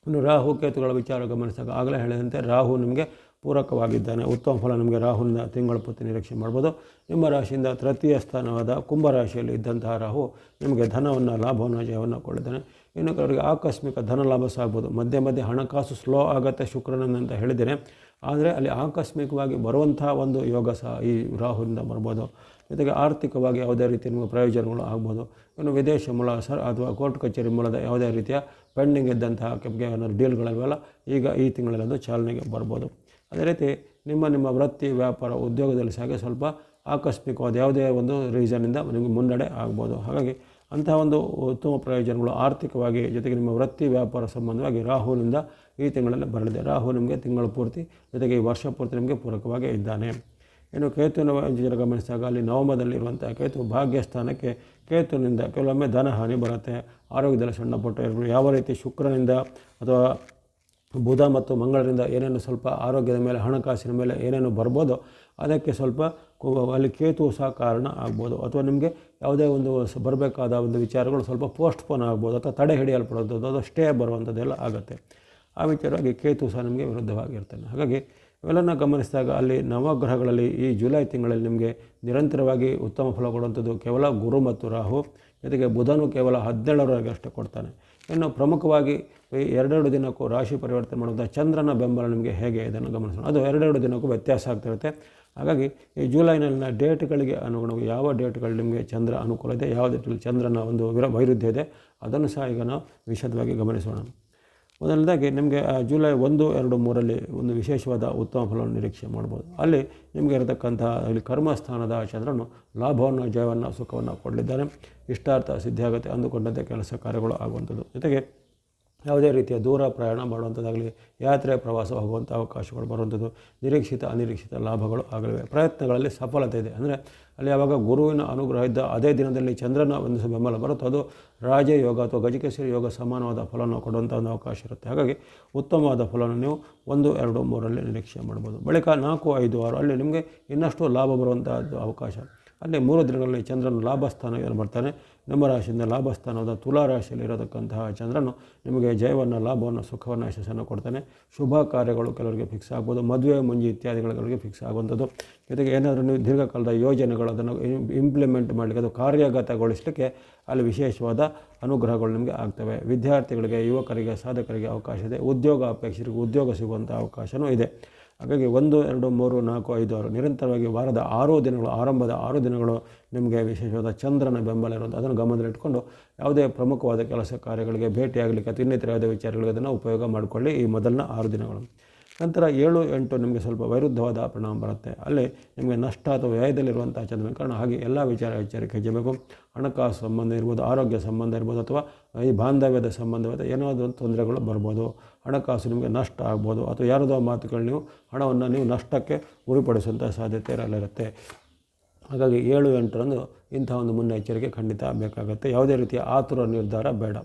ಇನ್ನು ರಾಹು ಕೇತುಗಳ ವಿಚಾರ ಗಮನಿಸಿದಾಗ ಆಗಲೇ ಹೇಳಿದಂತೆ ರಾಹು ನಿಮಗೆ ಪೂರಕವಾಗಿದ್ದಾನೆ. ಉತ್ತಮ ಫಲ ನಿಮಗೆ ರಾಹುವಿನ ತಿಂಗಳ ಪೂರ್ತಿ ನಿರೀಕ್ಷೆ ಮಾಡ್ಬೋದು. ನಿಮ್ಮ ರಾಶಿಯಿಂದ ತೃತೀಯ ಸ್ಥಾನವಾದ ಕುಂಭರಾಶಿಯಲ್ಲಿ ಇದ್ದಂತಹ ರಾಹು ನಿಮಗೆ ಧನವನ್ನು, ಲಾಭವನ್ನು, ಜಯವನ್ನು ಕೊಡಿದ್ದಾನೆ ಇನ್ನು ಕೆಲವರಿಗೆ ಆಕಸ್ಮಿಕ ಧನ ಲಾಭ ಸಹ ಆಗ್ಬೋದು. ಮಧ್ಯೆ ಮಧ್ಯೆ ಹಣಕಾಸು ಸ್ಲೋ ಆಗತ್ತೆ ಅಂತ ಹೇಳಿದ್ದೇನೆ. ಆದರೆ ಅಲ್ಲಿ ಆಕಸ್ಮಿಕವಾಗಿ ಬರುವಂಥ ಒಂದು ಯೋಗ ಸಹ ಈ ರಾಹುಲಿಂದ ಬರ್ಬೋದು. ಜೊತೆಗೆ ಆರ್ಥಿಕವಾಗಿ ಯಾವುದೇ ರೀತಿಯ ನಿಮಗೆ ಪ್ರಯೋಜನಗಳು ಆಗ್ಬೋದು. ಇನ್ನು ವಿದೇಶ ಮೂಲ ಸರ್ ಅಥವಾ ಕೋರ್ಟ್ ಕಚೇರಿ ಮೂಲದ ಯಾವುದೇ ರೀತಿಯ ಪೆಂಡಿಂಗ್ ಇದ್ದಂತಹ ಕೆಂಪಿಗೆ ಏನಾದ್ರು ಡೀಲ್ಗಳಿವೆಲ್ಲ ಈಗ ಈ ತಿಂಗಳಲ್ಲೊಂದು ಚಾಲನೆಗೆ ಬರ್ಬೋದು. ಅದೇ ರೀತಿ ನಿಮ್ಮ ನಿಮ್ಮ ವೃತ್ತಿ, ವ್ಯಾಪಾರ, ಉದ್ಯೋಗದಲ್ಲಿ ಸಹ ಸ್ವಲ್ಪ ಆಕಸ್ಮಿಕವಾದ ಯಾವುದೇ ಒಂದು ರೀಸನ್ನಿಂದ ನಿಮಗೆ ಮುನ್ನಡೆ ಆಗ್ಬೋದು. ಹಾಗಾಗಿ ಅಂತಹ ಒಂದು ಉತ್ತಮ ಪ್ರಯೋಜನಗಳು ಆರ್ಥಿಕವಾಗಿ ಜೊತೆಗೆ ನಿಮ್ಮ ವೃತ್ತಿ ವ್ಯಾಪಾರ ಸಂಬಂಧವಾಗಿ ರಾಹುವಿನಿಂದ ಈ ತಿಂಗಳಲ್ಲಿ ಬರಲಿದೆ. ರಾಹು ನಿಮಗೆ ತಿಂಗಳು ಪೂರ್ತಿ, ಜೊತೆಗೆ ಈ ವರ್ಷ ಪೂರ್ತಿ ನಿಮಗೆ ಪೂರಕವಾಗಿ ಇದ್ದಾನೆ. ಇನ್ನು ಕೇತುವಿನ ಗಮನಿಸಿದಾಗ ಅಲ್ಲಿ ನವಮದಲ್ಲಿರುವಂಥ ಕೇತು ಭಾಗ್ಯಸ್ಥಾನಕ್ಕೆ ಕೇತುವಿನಿಂದ ಕೆಲವೊಮ್ಮೆ ಧನಹಾನಿ ಬರುತ್ತೆ. ಆರೋಗ್ಯದಲ್ಲಿ ಸಣ್ಣ ಪುಟ್ಟ ಇರ್ಬೋದು ಯಾವ ರೀತಿ ಶುಕ್ರನಿಂದ ಅಥವಾ ಬುಧ ಮತ್ತು ಮಂಗಳರಿಂದ ಏನೇನು ಸ್ವಲ್ಪ ಆರೋಗ್ಯದ ಮೇಲೆ, ಹಣಕಾಸಿನ ಮೇಲೆ ಏನೇನು ಬರ್ಬೋದು ಅದಕ್ಕೆ ಸ್ವಲ್ಪ ಅಲ್ಲಿ ಕೇತು ಸಹ ಕಾರಣ ಆಗ್ಬೋದು. ಅಥವಾ ನಿಮಗೆ ಯಾವುದೇ ಒಂದು ಬರಬೇಕಾದ ಒಂದು ವಿಚಾರಗಳು ಸ್ವಲ್ಪ ಪೋಸ್ಟ್ಪೋನ್ ಆಗ್ಬೋದು ಅಥವಾ ತಡೆ ಹಿಡಿಯಲ್ಪಡುವಂಥದ್ದು ಅಥವಾ ಸ್ಟೇ ಬರುವಂಥದ್ದೆಲ್ಲ ಆಗುತ್ತೆ. ಆ ವಿಚಾರವಾಗಿ ಕೇತು ಸಹ ನಿಮಗೆ ವಿರುದ್ಧವಾಗಿರ್ತಾನೆ. ಹಾಗಾಗಿ ಇವೆಲ್ಲನ ಗಮನಿಸಿದಾಗ ಅಲ್ಲಿ ನವಗ್ರಹಗಳಲ್ಲಿ ಈ ಜುಲೈ ತಿಂಗಳಲ್ಲಿ ನಿಮಗೆ ನಿರಂತರವಾಗಿ ಉತ್ತಮ ಫಲ ಕೊಡುವಂಥದ್ದು ಕೇವಲ ಗುರು ಮತ್ತು ರಾಹು, ಜೊತೆಗೆ ಬುಧನು ಕೇವಲ ಹದಿನೇಳರವರೆಗೆ ಅಷ್ಟೇ ಕೊಡ್ತಾನೆ. ಇನ್ನು ಪ್ರಮುಖವಾಗಿ ಈ ಎರಡೆರಡು ದಿನಕ್ಕೂ ರಾಶಿ ಪರಿವರ್ತನೆ ಮಾಡುವಂಥ ಚಂದ್ರನ ಬೆಂಬಲ ನಿಮಗೆ ಹೇಗೆ ಇದನ್ನು ಗಮನಿಸೋಣ. ಅದು ಎರಡೆರಡು ದಿನಕ್ಕೂ ವ್ಯತ್ಯಾಸ ಆಗ್ತಿರುತ್ತೆ ಹಾಗಾಗಿ ಈ ಜುಲೈನಲ್ಲಿನ ಡೇಟ್ಗಳಿಗೆ ಅನುಗುಣವಾಗಿ ಯಾವ ಡೇಟ್ಗಳು ನಿಮಗೆ ಚಂದ್ರ ಅನುಕೂಲ ಇದೆ ಯಾವ ಡೇಟಲ್ಲಿ ಚಂದ್ರನ ಒಂದು ವಿರ ವೈರುಧ್ಯ ಇದೆ, ಅದನ್ನು ಸಹ ಈಗ ನಾವು ವಿಶದವಾಗಿ ಗಮನಿಸೋಣ. ಮೊದಲನೇದಾಗಿ ನಿಮಗೆ ಜುಲೈ ಒಂದು, ಎರಡು, ಮೂರಲ್ಲಿ ಒಂದು ವಿಶೇಷವಾದ ಉತ್ತಮ ಫಲವನ್ನು ನಿರೀಕ್ಷೆ ಮಾಡ್ಬೋದು. ಅಲ್ಲಿ ನಿಮಗೆ ಇರತಕ್ಕಂತಹ ಇಲ್ಲಿ ಕರ್ಮಸ್ಥಾನದ ಚಂದ್ರನು ಲಾಭವನ್ನು, ಜಯವನ್ನು, ಸುಖವನ್ನು ಕೊಡಲಿದ್ದಾನೆ. ಇಷ್ಟಾರ್ಥ ಸಿದ್ಧಿಯಾಗುತ್ತೆ ಅಂದುಕೊಂಡಂತೆ ಕೆಲಸ ಕಾರ್ಯಗಳು ಆಗುವಂಥದ್ದು. ಜೊತೆಗೆ ಯಾವುದೇ ರೀತಿಯ ದೂರ ಪ್ರಯಾಣ ಮಾಡುವಂಥದ್ದಾಗಲಿ, ಯಾತ್ರೆ ಪ್ರವಾಸ ಹೋಗುವಂಥ ಅವಕಾಶಗಳು ಬರುವಂಥದ್ದು, ನಿರೀಕ್ಷಿತ, ಅನಿರೀಕ್ಷಿತ ಲಾಭಗಳು ಆಗಲಿವೆ. ಪ್ರಯತ್ನಗಳಲ್ಲಿ ಸಫಲತೆ ಇದೆ. ಅಂದರೆ ಅಲ್ಲಿ ಯಾವಾಗ ಗುರುವಿನ ಅನುಗ್ರಹ ಇದ್ದ ಅದೇ ದಿನದಲ್ಲಿ ಚಂದ್ರನ ಒಂದು ಬೆಂಬಲ ಬರುತ್ತೋ ಅದು ರಾಜಯೋಗ ಅಥವಾ ಗಜಕೇಶ್ವರಿ ಯೋಗ ಸಮಾನವಾದ ಫಲವನ್ನು ಕೊಡುವಂಥ ಒಂದು ಅವಕಾಶ ಇರುತ್ತೆ. ಹಾಗಾಗಿ ಉತ್ತಮವಾದ ಫಲವನ್ನು ನೀವು ಒಂದು, ಎರಡು, ಮೂರರಲ್ಲಿ ನಿರೀಕ್ಷೆ ಮಾಡ್ಬೋದು. ಬಳಿಕ ನಾಲ್ಕು, ಐದು, ಆರು, ಅಲ್ಲಿ ನಿಮಗೆ ಇನ್ನಷ್ಟು ಲಾಭ ಬರುವಂಥದ್ದು ಅವಕಾಶ. ಅಲ್ಲಿ ಮೂರು ದಿನಗಳಲ್ಲಿ ಚಂದ್ರನ ಲಾಭ ಸ್ಥಾನ ಏನು ಬರ್ತಾನೆ ನಮ್ಮ ರಾಶಿಯಿಂದ ಲಾಭಸ್ಥಾನವಾದ ತುಲಾ ರಾಶಿಯಲ್ಲಿ ಇರತಕ್ಕಂತಹ ಚಂದ್ರನು ನಿಮಗೆ ಜಯವನ್ನು, ಲಾಭವನ್ನು, ಸುಖವನ್ನು, ಯಶಸ್ಸನ್ನು ಕೊಡ್ತಾನೆ. ಶುಭ ಕಾರ್ಯಗಳು ಕೆಲವರಿಗೆ ಫಿಕ್ಸ್ ಆಗ್ಬೋದು. ಮದುವೆ, ಮುಂಜಿ ಇತ್ಯಾದಿಗಳಿಗೆ ಫಿಕ್ಸ್ ಆಗುವಂಥದ್ದು. ಜೊತೆಗೆ ಏನಾದರೂ ನೀವು ದೀರ್ಘಕಾಲದ ಯೋಜನೆಗಳು, ಅದನ್ನು ಇಂಪ್ಲಿಮೆಂಟ್ ಮಾಡಲಿಕ್ಕೆ ಅದು ಕಾರ್ಯಗತಗೊಳಿಸಲಿಕ್ಕೆ ಅಲ್ಲಿ ವಿಶೇಷವಾದ ಅನುಗ್ರಹಗಳು ನಿಮಗೆ ಆಗ್ತವೆ. ವಿದ್ಯಾರ್ಥಿಗಳಿಗೆ, ಯುವಕರಿಗೆ, ಸಾಧಕರಿಗೆ ಅವಕಾಶ ಇದೆ. ಉದ್ಯೋಗ ಅಪೇಕ್ಷರಿಗೆ ಉದ್ಯೋಗ ಸಿಗುವಂಥ ಅವಕಾಶವೂ ಇದೆ. ಹಾಗಾಗಿ ಒಂದು, ಎರಡು, ಮೂರು, ನಾಲ್ಕು, ಐದು, ಆರು, ನಿರಂತರವಾಗಿ ವಾರದ ಆರು ದಿನಗಳು, ಆರಂಭದ ಆರು ದಿನಗಳು ನಿಮಗೆ ವಿಶೇಷವಾದ ಚಂದ್ರನ ಬೆಂಬಲ ಇರೋದು ಅದನ್ನು ಗಮನದಲ್ಲಿಟ್ಕೊಂಡು ಯಾವುದೇ ಪ್ರಮುಖವಾದ ಕೆಲಸ ಕಾರ್ಯಗಳಿಗೆ ಭೇಟಿಯಾಗಲಿಕ್ಕೆ ಅಥವಾ ಇನ್ನಿತರ ಯಾವುದೇ ವಿಚಾರಗಳಿಗೆ ಅದನ್ನು ಉಪಯೋಗ ಮಾಡಿಕೊಳ್ಳಿ ಈ ಮೊದಲನ ಆರು ದಿನಗಳು. ನಂತರ ಏಳು ಎಂಟು ನಿಮಗೆ ಸ್ವಲ್ಪ ವೈರುದ್ಧವಾದ ಪರಿಣಾಮ ಬರುತ್ತೆ. ಅಲ್ಲಿ ನಿಮಗೆ ನಷ್ಟ ಅಥವಾ ವ್ಯಯದಲ್ಲಿರುವಂಥ ಚಂದ್ರನ ಕಾರಣ ಹಾಗೆ ಎಲ್ಲ ವಿಚಾರ ಎಚ್ಚರಿಕೆ ಹೆಚ್ಚಬೇಕು ಹಣಕಾಸು ಸಂಬಂಧ ಇರ್ಬೋದು, ಆರೋಗ್ಯ ಸಂಬಂಧ ಇರ್ಬೋದು ಅಥವಾ ಈ ಬಾಂಧವ್ಯದ ಸಂಬಂಧವಾದ. ಏನಾದರೂ ತೊಂದರೆಗಳು ಬರ್ಬೋದು. ಹಣಕಾಸು ನಿಮಗೆ ನಷ್ಟ ಆಗ್ಬೋದು. ಅಥವಾ ಯಾರದೋ ಮಾತುಗಳು ನೀವು ಹಣವನ್ನು ನೀವು ನಷ್ಟಕ್ಕೆ ಗುರಿಪಡಿಸುವಂಥ ಸಾಧ್ಯತೆ ಇರಲಿರುತ್ತೆ. ಹಾಗಾಗಿ ಏಳು ಎಂಟರಂದು ಇಂಥ ಒಂದು ಮುನ್ನೆಚ್ಚರಿಕೆ ಖಂಡಿತ ಬೇಕಾಗುತ್ತೆ. ಯಾವುದೇ ರೀತಿಯ ಆತುರ ನಿರ್ಧಾರ ಬೇಡ.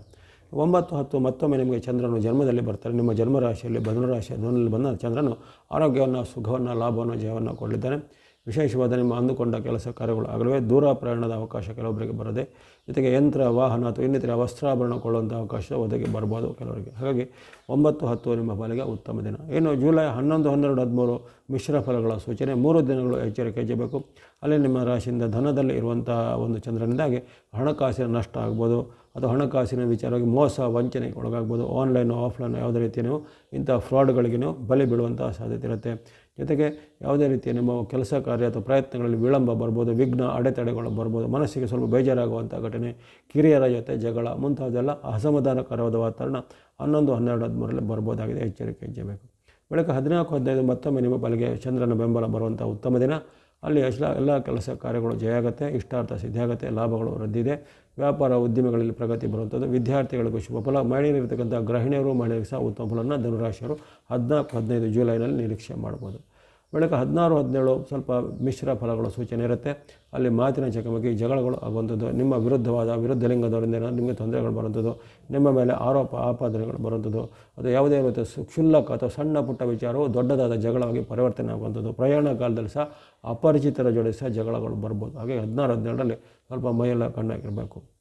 ಒಂಬತ್ತು ಹತ್ತು ಮತ್ತೊಮ್ಮೆ ನಿಮಗೆ ಚಂದ್ರನು ಜನ್ಮದಲ್ಲಿ ಬರ್ತಾರೆ. ನಿಮ್ಮ ಜನ್ಮರಾಶಿಯಲ್ಲಿ ಧನುರಾಶಿ ಧನಲ್ಲಿ ಬಂದ ಚಂದ್ರನು ಆರೋಗ್ಯವನ್ನು, ಸುಖವನ್ನು, ಲಾಭವನ್ನು, ಜಯವನ್ನು ಕೊಡಲಿದ್ದಾನೆ ವಿಶೇಷವಾದ ನಿಮ್ಮ ಅಂದುಕೊಂಡ ಕೆಲಸ ಕಾರ್ಯಗಳು ಆಗಲವೇ. ದೂರ ಪ್ರಯಾಣದ ಅವಕಾಶ ಕೆಲವೊಬ್ಬರಿಗೆ ಬರದೆ, ಜೊತೆಗೆ ಯಂತ್ರ, ವಾಹನ ಅಥವಾ ಇನ್ನಿತರ ವಸ್ತ್ರಾಭರಣ ಕೊಳ್ಳುವಂಥ ಅವಕಾಶ ಒದಗಿ ಬರ್ಬೋದು ಕೆಲವರಿಗೆ. ಹಾಗಾಗಿ ಒಂಬತ್ತು ಹತ್ತು ನಿಮ್ಮ ಪಾಲಿಗೆ ಉತ್ತಮ ದಿನ. ಇನ್ನು ಜುಲೈ ಹನ್ನೊಂದು, ಹನ್ನೆರಡು, ಹದಿಮೂರು ಮಿಶ್ರ ಫಲಗಳ ಸೂಚನೆ. ಮೂರು ದಿನಗಳು ಎಚ್ಚರಿಕೆ ಹೆಚ್ಚಬೇಕು ಅಲ್ಲಿ ನಿಮ್ಮ ರಾಶಿಯಿಂದ ಧನದಲ್ಲಿ ಇರುವಂಥ ಒಂದು ಚಂದ್ರನಿಂದಾಗಿ ಹಣಕಾಸಿನ ನಷ್ಟ ಆಗ್ಬೋದು. ಅಥವಾ ಹಣಕಾಸಿನ ವಿಚಾರವಾಗಿ ಮೋಸ, ವಂಚನೆಗೆ ಒಳಗಾಗ್ಬೋದು. ಆನ್ಲೈನು ಆಫ್ಲೈನ್ ಯಾವುದೇ ರೀತಿಯ ಇಂಥ ಫ್ರಾಡ್ಗಳಿಗೆ ಬಲಿ ಬೀಳುವಂಥ ಸಾಧ್ಯತೆ ಇರುತ್ತೆ. ಜೊತೆಗೆ ಯಾವುದೇ ರೀತಿಯ ನಿಮ್ಮ ಕೆಲಸ ಕಾರ್ಯ ಅಥವಾ ಪ್ರಯತ್ನಗಳಲ್ಲಿ ವಿಳಂಬ ಬರ್ಬೋದು, ವಿಘ್ನ, ಅಡೆತಡೆಗಳು ಬರ್ಬೋದು, ಮನಸ್ಸಿಗೆ ಸ್ವಲ್ಪ ಬೇಜಾರಾಗುವಂಥ ಘಟನೆ, ಕಿರಿಯರ ಜೊತೆ ಜಗಳ, ಮುಂತಾದೆಲ್ಲ ಅಸಮಾಧಾನಕರವಾದ ವಾತಾವರಣ ಹನ್ನೊಂದು, ಹನ್ನೆರಡು, ಹದಿಮೂರರಲ್ಲಿ ಬರ್ಬೋದಾಗಿದೆ. ಎಚ್ಚರಿಕೆ ಹೆಚ್ಚಬೇಕು ಬೆಳಗ್ಗೆ ಹದಿನಾಲ್ಕು, ಹದಿನೈದು ಮತ್ತೊಮ್ಮೆ ನಿಮ್ಮ ಪಾಲಿಗೆ ಚಂದ್ರನ ಬೆಂಬಲ ಬರುವಂಥ ಉತ್ತಮ ದಿನ. ಅಲ್ಲಿ ಎಲ್ಲ ಎಲ್ಲ ಕೆಲಸ ಕಾರ್ಯಗಳು ಜಯ ಆಗುತ್ತೆ, ಇಷ್ಟಾರ್ಥ ಸಿದ್ಧಿ ಆಗುತ್ತೆ, ಲಾಭಗಳು ವೃದ್ಧಿದೆ. ವ್ಯಾಪಾರ ಉದ್ಯಮಗಳಲ್ಲಿ ಪ್ರಗತಿ ಬರುವಂಥದ್ದು. ವಿದ್ಯಾರ್ಥಿಗಳಿಗೂ ಶುಭ ಫಲ. ಮಹಿಳೆಯರಿರ್ತಕ್ಕಂಥ ಗೃಹಿಣಿಯರು, ಮಹಿಳೆಯರಿಗೆ ಸಹ ಉತ್ತಮ ಫಲವನ್ನು ಧನುರಾಶಿಯರು ಹದಿನಾಲ್ಕು ಹದಿನೈದು ಜುಲೈನಲ್ಲಿ ನಿರೀಕ್ಷೆ ಮಾಡ್ಬೋದು. ಬಳಿಕ ಹದಿನಾರು, ಹದಿನೇಳು ಸ್ವಲ್ಪ ಮಿಶ್ರ ಫಲಗಳ ಸೂಚನೆ ಇರುತ್ತೆ. ಅಲ್ಲಿ ಮಾತಿನ ಚಕಮಕಿ, ಜಗಳಗಳು ಆಗುವಂಥದ್ದು. ನಿಮ್ಮ ವಿರುದ್ಧವಾದ ವಿರುದ್ಧ ಲಿಂಗದವರಿಂದ ನಿಮಗೆ ತೊಂದರೆಗಳು ಬರುವಂಥದ್ದು. ನಿಮ್ಮ ಮೇಲೆ ಆರೋಪ, ಆಪಾದನೆಗಳು ಬರುವಂಥದ್ದು. ಅದು ಯಾವುದೇ ರೀತಿಯ ಕ್ಷುಲ್ಲಕ ಅಥವಾ ಸಣ್ಣ ಪುಟ್ಟ ವಿಚಾರವು, ದೊಡ್ಡದಾದ ಜಗಳವಾಗಿ ಪರಿವರ್ತನೆ ಆಗುವಂಥದ್ದು. ಪ್ರಯಾಣ ಕಾಲದಲ್ಲಿ ಸಹ ಅಪರಿಚಿತರ ಜೊತೆ ಸಹ ಜಗಳಗಳು ಬರ್ಬೋದು. ಹಾಗೆ ಹದಿನಾರು ಹದಿನೇಳರಲ್ಲಿ ಸ್ವಲ್ಪ ಮೈಯೆಲ್ಲ ಕಣ್ಣಾಗಿರಬೇಕು.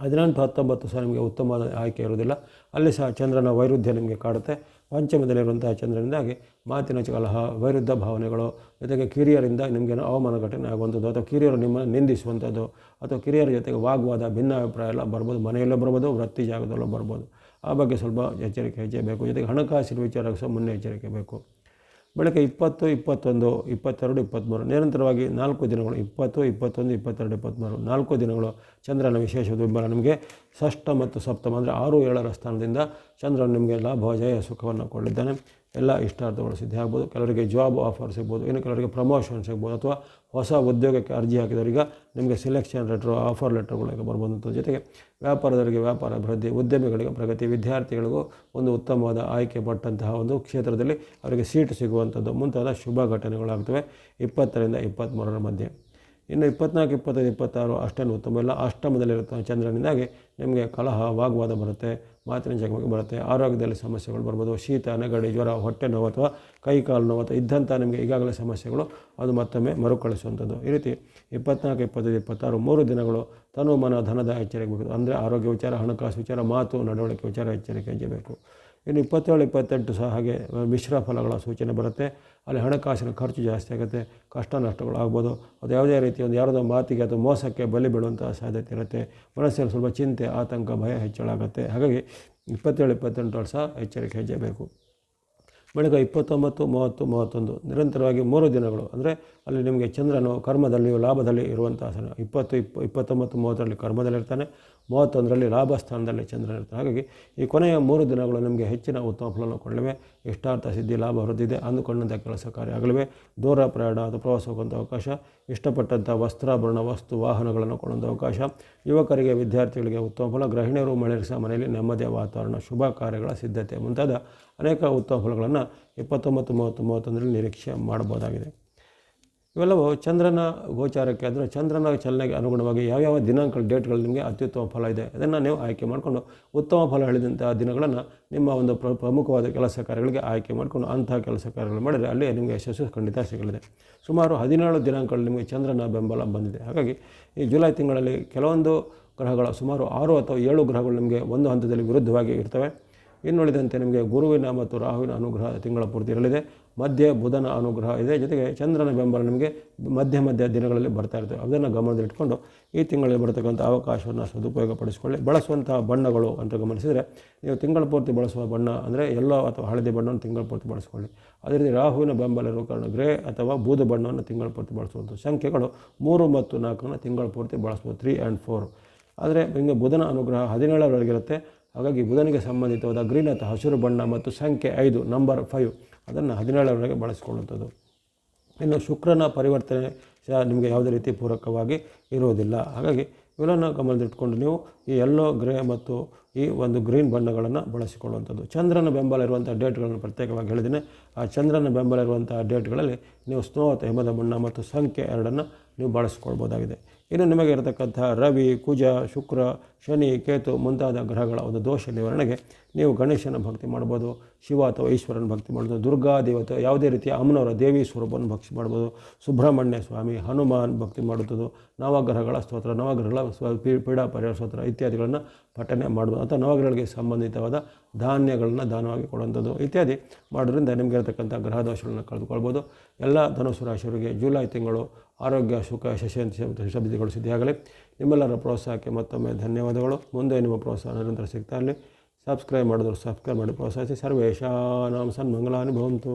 ಹದಿನೆಂಟು, ಹತ್ತೊಂಬತ್ತು ಸಹ ನಿಮಗೆ ಉತ್ತಮ ಆಯ್ಕೆ ಇರುವುದಿಲ್ಲ. ಅಲ್ಲಿ ಸಹ ಚಂದ್ರನ ವೈರುಧ್ಯ ನಿಮಗೆ ಕಾಡುತ್ತೆ. ಪಂಚಮದಲ್ಲಿರುವಂತಹ ಚಂದ್ರನಿಂದಾಗಿ ಮಾತಿನ ಕಲಹ ವೈರುದ್ಧ ಭಾವನೆಗಳು, ಜೊತೆಗೆ ಕಿರಿಯರಿಂದ ನಿಮಗೆ ಅವಮಾನ ಘಟನೆ ಆಗುವಂಥದ್ದು, ಅಥವಾ ಕಿರಿಯರು ನಿಮ್ಮನ್ನು ನಿಂದಿಸುವಂಥದ್ದು, ಅಥವಾ ಕಿರಿಯರ ಜೊತೆಗೆ ವಾಗ್ವಾದ, ಭಿನ್ನಾಭಿಪ್ರಾಯ ಎಲ್ಲ ಬರ್ಬೋದು, ಮನೆಯಲ್ಲೇ ಬರ್ಬೋದು, ವೃತ್ತಿ ಜಾಗದಲ್ಲೂ ಬರ್ಬೋದು. ಆ ಬಗ್ಗೆ ಸ್ವಲ್ಪ ಎಚ್ಚರಿಕೆ ಹೆಜ್ಜೆ ಬೇಕು ಜೊತೆಗೆ ಹಣಕಾಸಿನ ವಿಚಾರಕ್ಕೆ ಸಹ ಮುನ್ನೆಚ್ಚರಿಕೆ ಬೇಕು. ಬೆಳಗ್ಗೆ ಇಪ್ಪತ್ತು, ಇಪ್ಪತ್ತೊಂದು, ಇಪ್ಪತ್ತೆರಡು, ಇಪ್ಪತ್ತ್ಮೂರು. ನಿರಂತರವಾಗಿ ನಾಲ್ಕು ದಿನಗಳು, ಇಪ್ಪತ್ತು, ಇಪ್ಪತ್ತೊಂದು, ಇಪ್ಪತ್ತೆರಡು, ಇಪ್ಪತ್ತ್ಮೂರು. ನಾಲ್ಕು ದಿನಗಳು ಚಂದ್ರನ ವಿಶೇಷ ದುರ್ಬಲ ನಿಮಗೆ ಷಷ್ಠ ಮತ್ತು ಸಪ್ತಮ ಅಂದರೆ ಆರು, ಏಳರ ಸ್ಥಾನದಿಂದ ಚಂದ್ರನು ನಿಮಗೆ ಲಾಭ, ಜಯ, ಸುಖವನ್ನು ಕೊಡಲಿದ್ದಾನೆ. ಎಲ್ಲ ಇಷ್ಟಾರ್ಥಗಳು ಸಿದ್ಧ ಆಗ್ಬೋದು. ಕೆಲವರಿಗೆ ಜಾಬ್ ಆಫರ್ ಸಿಗ್ಬೋದು. ಇನ್ನು ಕೆಲವರಿಗೆ ಪ್ರಮೋಷನ್ ಸಿಗ್ಬೋದು. ಅಥವಾ ಹೊಸ ಉದ್ಯೋಗಕ್ಕೆ ಅರ್ಜಿ ಹಾಕಿದವರಿಗೆ ನಿಮಗೆ ಸೆಲೆಕ್ಷನ್ ಲೆಟ್ರು ಆಫರ್ ಲೆಟ್ರ್ಗಳಿಗೆ ಬರ್ಬೋದು ಜೊತೆಗೆ ವ್ಯಾಪಾರದವರಿಗೆ ವ್ಯಾಪಾರ ಅಭಿವೃದ್ಧಿ, ಉದ್ಯಮಿಗಳಿಗೆ ಪ್ರಗತಿ, ವಿದ್ಯಾರ್ಥಿಗಳಿಗೂ ಒಂದು ಉತ್ತಮವಾದ ಆಯ್ಕೆ ಪಟ್ಟಂತಹ ಒಂದು ಕ್ಷೇತ್ರದಲ್ಲಿ ಅವರಿಗೆ ಸೀಟ್ ಸಿಗುವಂಥದ್ದು. ಮುಂತಾದ ಶುಭ ಘಟನೆಗಳಾಗ್ತವೆ. ಇಪ್ಪತ್ತರಿಂದ ಇಪ್ಪತ್ತ್ಮೂರರ ಮಧ್ಯೆ. ಇನ್ನು ಇಪ್ಪತ್ನಾಲ್ಕು, ಇಪ್ಪತ್ತೈದು, ಇಪ್ಪತ್ತಾರು ಅಷ್ಟೇನು ಉತ್ತಮ. ಇಲ್ಲ ಅಷ್ಟಮದಲ್ಲಿರುತ್ತ ಚಂದ್ರನಿಂದಾಗಿ ನಿಮಗೆ ಕಲಹ, ವಾಗ್ವಾದ ಬರುತ್ತೆ. ಮಾತಿನ ಜಗಮಗೆ ಬರುತ್ತೆ. ಆರೋಗ್ಯದಲ್ಲಿ ಸಮಸ್ಯೆಗಳು ಬರ್ಬೋದು. ಶೀತ, ನೆಗಡಿ, ಜ್ವರ, ಹೊಟ್ಟೆ ನೋವು ಅಥವಾ ಕೈ ಕಾಲು ನೋವು ಅಥವಾ ಇದ್ದಂಥ ನಿಮಗೆ ಈಗಾಗಲೇ ಸಮಸ್ಯೆಗಳು ಅದು ಮತ್ತೊಮ್ಮೆ ಮರುಕಳಿಸುವಂಥದ್ದು. ಈ ರೀತಿ ಇಪ್ಪತ್ನಾಲ್ಕು, ಇಪ್ಪತ್ತೈದು, ಇಪ್ಪತ್ತಾರು, ಮೂರು ದಿನಗಳು ತನು ಮನ ಧನದ ಎಚ್ಚರಿಕೆ ಬೇಕು ಅಂದರೆ ಆರೋಗ್ಯ ವಿಚಾರ, ಹಣಕಾಸು ವಿಚಾರ, ಮಾತು, ನಡವಳಿಕೆ ವಿಚಾರ ಎಚ್ಚರಿಕೆ ಹೆಜ್ಜೆಬೇಕು ಇನ್ನು ಇಪ್ಪತ್ತೇಳು, ಇಪ್ಪತ್ತೆಂಟು ಸಹ ಹಾಗೆ ಮಿಶ್ರ ಫಲಗಳ ಸೂಚನೆ ಬರುತ್ತೆ. ಅಲ್ಲಿ ಹಣಕಾಸಿನ ಖರ್ಚು ಜಾಸ್ತಿ ಆಗುತ್ತೆ, ಕಷ್ಟ ನಷ್ಟಗಳಾಗ್ಬೋದು. ಅದು ಯಾವುದೇ ರೀತಿ ಒಂದು ಯಾರದೋ ಮಾತಿಗೆ ಅಥವಾ ಮೋಸಕ್ಕೆ ಬಲಿ ಬೀಳುವಂಥ ಸಾಧ್ಯತೆ ಇರುತ್ತೆ. ಮನಸ್ಸಲ್ಲಿ ಸ್ವಲ್ಪ ಚಿಂತೆ, ಆತಂಕ, ಭಯ ಹೆಚ್ಚಳಾಗುತ್ತೆ. ಹಾಗಾಗಿ ಇಪ್ಪತ್ತೇಳು, ಇಪ್ಪತ್ತೆಂಟು ವರ್ಷ ಎಚ್ಚರಿಕೆ ಹೆಜ್ಜೆ ಬೇಕು ಬೆಳಗ್ಗೆ ಇಪ್ಪತ್ತೊಂಬತ್ತು, ಮೂವತ್ತು, ಮೂವತ್ತೊಂದು, ನಿರಂತರವಾಗಿ ಮೂರು ದಿನಗಳು. ಅಂದರೆ ಅಲ್ಲಿ ನಿಮಗೆ ಚಂದ್ರನು ಕರ್ಮದಲ್ಲಿಯೂ ಲಾಭದಲ್ಲಿ ಸ್ಥಾನ ಇಪ್ಪತ್ತು ಇಪ್ಪ ಇಪ್ಪತ್ತೊಂಬತ್ತು, ಮೂವತ್ತರಲ್ಲಿ ಕರ್ಮದಲ್ಲಿರ್ತಾನೆ, ಮೂವತ್ತೊಂದರಲ್ಲಿ ಲಾಭ ಸ್ಥಾನದಲ್ಲಿ ಚಂದ್ರನ ಇರ್ತಾನೆ ಹಾಗಾಗಿ ಈ ಕೊನೆಯ ಮೂರು ದಿನಗಳು ನಿಮಗೆ ಹೆಚ್ಚಿನ ಉತ್ತಮ ಫಲವನ್ನು ಕೊಡಲಿವೆ. ಇಷ್ಟಾರ್ಥ ಸಿದ್ಧಿ, ಲಾಭ ವೃದ್ಧಿದೆ ಅಂದುಕೊಂಡಂಥ ಕೆಲಸ ಕಾರ್ಯ ಆಗಲಿವೆ. ದೂರ ಪ್ರಯಾಣ ಅಥವಾ ಪ್ರವಾಸ ಹೋಗುವಂಥ ಅವಕಾಶ. ಇಷ್ಟಪಟ್ಟಂಥ ವಸ್ತ್ರಾಭರಣ, ವಸ್ತು, ವಾಹನಗಳನ್ನು ಕೊಡುವಂಥ ಅವಕಾಶ. ಯುವಕರಿಗೆ, ವಿದ್ಯಾರ್ಥಿಗಳಿಗೆ ಉತ್ತಮ ಫಲ. ಗೃಹಿಣಿಯರು ಮಳೆ ಮನೆಯಲ್ಲಿ ನೆಮ್ಮದಿಯ ವಾತಾವರಣ, ಶುಭ ಕಾರ್ಯಗಳ ಸಿದ್ಧತೆ ಮುಂತಾದ ಅನೇಕ ಉತ್ತಮ ಫಲಗಳನ್ನು ಇಪ್ಪತ್ತೊಂಬತ್ತು, ಮೂವತ್ತು, ಮೂವತ್ತೊಂದರಲ್ಲಿ ನಿರೀಕ್ಷೆ ಮಾಡಬಹುದಾಗಿದೆ. ಇವೆಲ್ಲವೂ ಚಂದ್ರನ ಗೋಚಾರಕ್ಕೆ ಅಂದರೆ ಚಂದ್ರನ ಚಲನೆಗೆ ಅನುಗುಣವಾಗಿ ಯಾವ್ಯಾವ ದಿನಾಂಕ ಡೇಟ್ಗಳು ನಿಮಗೆ ಅತ್ಯುತ್ತಮ ಫಲ ಇದೆ, ಅದನ್ನು ನೀವು ಆಯ್ಕೆ ಮಾಡಿಕೊಂಡು ಉತ್ತಮ ಫಲ ಹೇಳಿದಂಥ ದಿನಗಳನ್ನು ನಿಮ್ಮ ಒಂದು ಪ್ರ ಪ್ರಮುಖವಾದ ಕೆಲಸ ಕಾರ್ಯಗಳಿಗೆ ಆಯ್ಕೆ ಮಾಡಿಕೊಂಡು ಅಂತಹ ಕೆಲಸ ಕಾರ್ಯಗಳು ಮಾಡಿದರೆ ಅಲ್ಲಿ ನಿಮಗೆ ಯಶಸ್ಸು ಖಂಡಿತ ಸಿಗಲಿದೆ. ಸುಮಾರು ಹದಿನೇಳು ದಿನಾಂಕಗಳು ನಿಮಗೆ ಚಂದ್ರನ ಬೆಂಬಲ ಬಂದಿದೆ. ಹಾಗಾಗಿ ಈ ಜುಲೈ ತಿಂಗಳಲ್ಲಿ ಕೆಲವೊಂದು ಗ್ರಹಗಳ ಸುಮಾರು ಆರು ಅಥವಾ ಏಳು ಗ್ರಹಗಳು ನಿಮಗೆ ಒಂದು ಹಂತದಲ್ಲಿ ವಿರುದ್ಧವಾಗಿ ಇರ್ತವೆ. ಇನ್ನುಳಿದಂತೆ ನಿಮಗೆ ಗುರುವಿನ ಮತ್ತು ರಾಹುವಿನ ಅನುಗ್ರಹ ತಿಂಗಳ ಪೂರ್ತಿ ಇರಲಿದೆ. ಮಧ್ಯೆ ಬುಧನ ಅನುಗ್ರಹ ಇದೆ. ಜೊತೆಗೆ ಚಂದ್ರನ ಬೆಂಬಲ ನಿಮಗೆ ಮಧ್ಯ ಮಧ್ಯ ದಿನಗಳಲ್ಲಿ ಬರ್ತಾ ಇರ್ತವೆ ಅದನ್ನು ಗಮನದಲ್ಲಿಟ್ಕೊಂಡು ಈ ತಿಂಗಳಲ್ಲಿ ಬರ್ತಕ್ಕಂಥ ಅವಕಾಶವನ್ನು ಸದುಪಯೋಗಪಡಿಸಿಕೊಳ್ಳಿ. ಬಳಸುವಂತಹ ಬಣ್ಣಗಳು ಅಂತ ಗಮನಿಸಿದರೆ ನೀವು ತಿಂಗಳ ಪೂರ್ತಿ ಬಳಸುವ ಬಣ್ಣ ಅಂದರೆ ಎಲ್ಲೋ ಅಥವಾ ಹಳದಿ ಬಣ್ಣವನ್ನು ತಿಂಗಳ ಪೂರ್ತಿ ಬಳಸಿಕೊಳ್ಳಿ. ಅದೇ ರೀತಿ ರಾಹುವಿನ ಬೆಂಬಲ ಇರುವ ಕಾರಣ ಗ್ರೇ ಅಥವಾ ಬೂದು ಬಣ್ಣವನ್ನು ತಿಂಗಳ ಪೂರ್ತಿ ಬಳಸುವಂಥ ಸಂಖ್ಯೆಗಳು ಮೂರು ಮತ್ತು ನಾಲ್ಕನ್ನು ತಿಂಗಳ ಪೂರ್ತಿ ಬಳಸ್ಬೋದು ತ್ರೀ ಆ್ಯಂಡ್ ಫೋರ್ ಆದರೆ ನಿಮಗೆ ಬುಧನ ಅನುಗ್ರಹ ಹದಿನೇಳರವರೆಗಿರುತ್ತೆ ಹಾಗಾಗಿ ಬುಧನಿಗೆ ಸಂಬಂಧಿತವಾದ ಗ್ರೀನ್ ಅಥವಾ ಹಸಿರು ಬಣ್ಣ ಮತ್ತು ಸಂಖ್ಯೆ ಐದು ನಂಬರ್ ಫೈವ್ ಅದನ್ನು ಹದಿನೇಳರವರೆಗೆ ಬಳಸಿಕೊಳ್ಳುವಂಥದ್ದು. ಇನ್ನು ಶುಕ್ರನ ಪರಿವರ್ತನೆ ಸಹ ನಿಮಗೆ ಯಾವುದೇ ರೀತಿ ಪೂರಕವಾಗಿ ಇರುವುದಿಲ್ಲ. ಹಾಗಾಗಿ ಇವೆಲ್ಲವನ್ನು ಗಮನದಲ್ಲಿಟ್ಕೊಂಡು ನೀವು ಈ ಎಲ್ಲೋ ಗ್ರೇ ಮತ್ತು ಈ ಒಂದು ಗ್ರೀನ್ ಬಣ್ಣಗಳನ್ನು ಬಳಸಿಕೊಳ್ಳುವಂಥದ್ದು. ಚಂದ್ರನ ಬೆಂಬಲ ಇರುವಂಥ ಡೇಟ್ಗಳನ್ನು ಪ್ರತ್ಯೇಕವಾಗಿ ಹೇಳಿದ್ದೇನೆ. ಆ ಚಂದ್ರನ ಬೆಂಬಲ ಇರುವಂಥ ಡೇಟ್ಗಳಲ್ಲಿ ನೀವು ಸ್ನೋ ಅಥವಾ ಹಿಮದ ಬಣ್ಣ ಮತ್ತು ಸಂಖ್ಯೆ ಎರಡನ್ನು ನೀವು ಬಳಸ್ಕೊಳ್ಬೋದಾಗಿದೆ. ಇನ್ನು ನಿಮಗೆ ಇರತಕ್ಕಂಥ ರವಿ, ಕುಜ, ಶುಕ್ರ, ಶನಿ, ಕೇತು ಮುಂತಾದ ಗ್ರಹಗಳ ಒಂದು ದೋಷ ನಿವಾರಣೆಗೆ ನೀವು ಗಣೇಶನ ಭಕ್ತಿ ಮಾಡ್ಬೋದು, ಶಿವ ಅಥವಾ ಈಶ್ವರನ ಭಕ್ತಿ ಮಾಡ್ಬೋದು, ದುರ್ಗಾ ದೇವತೆ ಯಾವುದೇ ರೀತಿಯ ಅಮ್ಮನವರ ದೇವಿ ಸ್ವರೂಪವನ್ನು ಭಕ್ತಿ ಮಾಡ್ಬೋದು, ಸುಬ್ರಹ್ಮಣ್ಯ ಸ್ವಾಮಿ ಹನುಮಾನ್ ಭಕ್ತಿ ಮಾಡುತ್ತದೆ ನವಗ್ರಹಗಳ ಸ್ತೋತ್ರ, ನವಗ್ರಹಗಳ ಸ್ವ ಪೀಡಾ ಪರಿಹಾರ ಸ್ತೋತ್ರ ಇತ್ಯಾದಿಗಳನ್ನು ಪಠನೆ ಮಾಡ್ಬೋದು. ಅಥವಾ ನವಗ್ರಹಗಳಿಗೆ ಸಂಬಂಧಿತವಾದ ಧಾನ್ಯಗಳನ್ನು ದಾನವಾಗಿ ಕೊಡುವಂಥದ್ದು ಇತ್ಯಾದಿ ಮಾಡೋದ್ರಿಂದ ನಿಮಗೆ ಇರತಕ್ಕಂಥ ಗ್ರಹ ದೋಷಗಳನ್ನು ಕಳೆದುಕೊಳ್ಬೋದು. ಎಲ್ಲ ಧನುಸು ರಾಶಿಯವರಿಗೆ ಜುಲೈ ತಿಂಗಳು ಆರೋಗ್ಯ, ಸುಖ ಶಶಂತ ಶಬ್ದಗಳು ಸಿದ್ಧಿಯಾಗಲಿ ನಿಮ್ಮೆಲ್ಲರ ಪ್ರೋತ್ಸಾಹಕ್ಕೆ ಮತ್ತೊಮ್ಮೆ ಧನ್ಯವಾದಗಳು. ಮುಂದೆ ನಿಮ್ಮ ಪ್ರೋತ್ಸಾಹ ನಿರಂತರ ಸಿಗ್ತಾ ಇರಲಿ. ಸಬ್ಸ್ಕ್ರೈಬ್ ಮಾಡಿದ್ರು ಸಬ್ಸ್ಕ್ರೈಬ್ ಮಾಡಿ, ಪ್ರೋತ್ಸಾಹಿಸಿ. ಸರ್ವೇಶಾನಾಂ ಸನ್ಮಂಗಲಾನಿ ಭವಂತು.